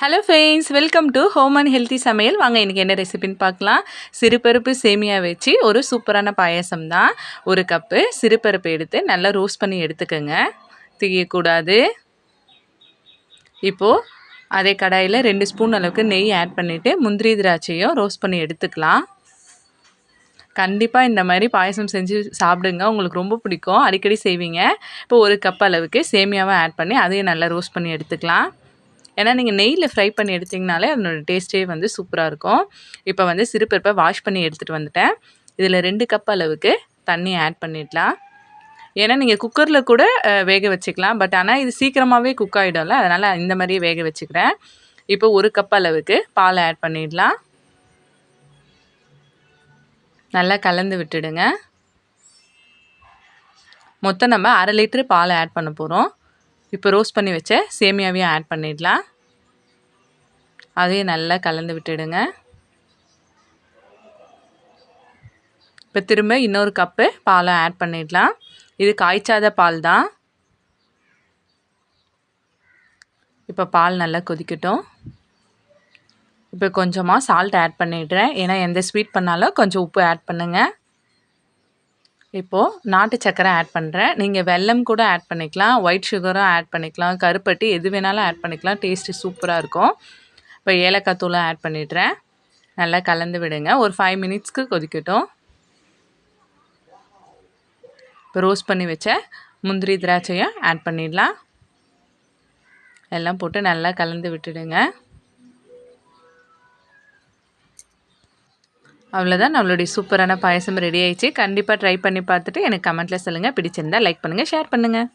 Hello friends welcome to home and healthy சமையல். வாங்க இன்றைக்கி என்ன ரெசிபின்னு பார்க்கலாம். சிறுபருப்பு சேமியா வச்சு ஒரு சூப்பரான பாயாசம் தான். ஒரு கப்பு சிறுபருப்பு எடுத்து நல்லா ரோஸ்ட் பண்ணி எடுத்துக்கோங்க. தீயக்கூடாது இப்போது அதே கடாயில் ரெண்டு ஸ்பூன் அளவுக்கு நெய் ஆட் பண்ணிவிட்டு முந்திரி திராட்சையும் ரோஸ்ட் பண்ணி எடுத்துக்கலாம். கண்டிப்பாக இந்த மாதிரி பாயசம் செஞ்சு சாப்பிடுங்க. உங்களுக்கு ரொம்ப பிடிக்கும். அடிக்கடி செய்வீங்க. இப்போ ஒரு கப் அளவுக்கு சேமியாவை ஆட் பண்ணி அதையும் நல்லா ரோஸ்ட் பண்ணி எடுத்துக்கலாம். ஏன்னா நீங்கள் நெய்யில் ஃப்ரை பண்ணி எடுத்திங்கனாலே அதனோட டேஸ்ட்டே வந்து சூப்பராக இருக்கும். இப்போ வந்து சிறுபருப்பை வாஷ் பண்ணி எடுத்துகிட்டு வந்துட்டேன். இதில் ரெண்டு கப் அளவுக்கு தண்ணி ஆட் பண்ணிடலாம். ஏன்னா நீங்கள் குக்கரில் கூட வேக வச்சுக்கலாம். பட் ஆனால் இது சீக்கிரமாகவே குக் ஆகிடும்ல அதனால் இந்த மாதிரியே வேக வச்சுக்கிறேன். இப்போ ஒரு கப் அளவுக்கு பால் ஆட் பண்ணிடலாம். நல்லா கலந்து விட்டுடுங்க. மொத்தம் நம்ம அரை லிட்டரு பால் ஆட் பண்ண போகிறோம் இப்போ ரோஸ்ட் பண்ணி வச்ச சேமியாவையும் ஆட் பண்ணிடலாம். அதையும் நல்லா கலந்து விட்டுடுங்க. இப்போ திரும்ப இன்னொரு கப்பு பாலை ஆட் பண்ணிடலாம். இது காய்ச்சாத பால் தான். இப்போ பால் நல்லா கொதிக்கட்டும். இப்போ கொஞ்சமாக சால்ட் ஆட் பண்ணிடுறேன். ஏன்னா எந்த ஸ்வீட் பண்ணாலும் கொஞ்சம் உப்பு ஆட் பண்ணுங்கள் இப்போது நாட்டு சக்கரை ஆட் பண்ணுறேன் நீங்கள் வெல்லம் கூட ஆட் பண்ணிக்கலாம் ஒயிட் சுகரும் ஆட் பண்ணிக்கலாம் கருப்பட்டி எது வேணாலும் ஆட் பண்ணிக்கலாம் டேஸ்ட்டு சூப்பராக இருக்கும். இப்போ ஏலக்காய் தூளும் ஆட் பண்ணிடுறேன். நல்லா கலந்து விடுங்க. ஒரு ஃபைவ் மினிட்ஸ்க்கு கொதிக்கட்டும். இப்போ ரோஸ்ட் பண்ணி வச்ச முந்திரி திராட்சையும் ஆட் பண்ணிடலாம். எல்லாம் போட்டு நல்லா கலந்து விட்டுடுங்க. அவ்வளோதான் நம்மளுடைய சூப்பரான பாயசம் ரெடி ஆயிடுச்சு. கண்டிப்பாக ட்ரை பண்ணி பார்த்துட்டு எனக்கு கமெண்ட்டில் சொல்லுங்கள் பிடிச்சிருந்தா லைக் பண்ணுங்கள் ஷேர் பண்ணுங்கள்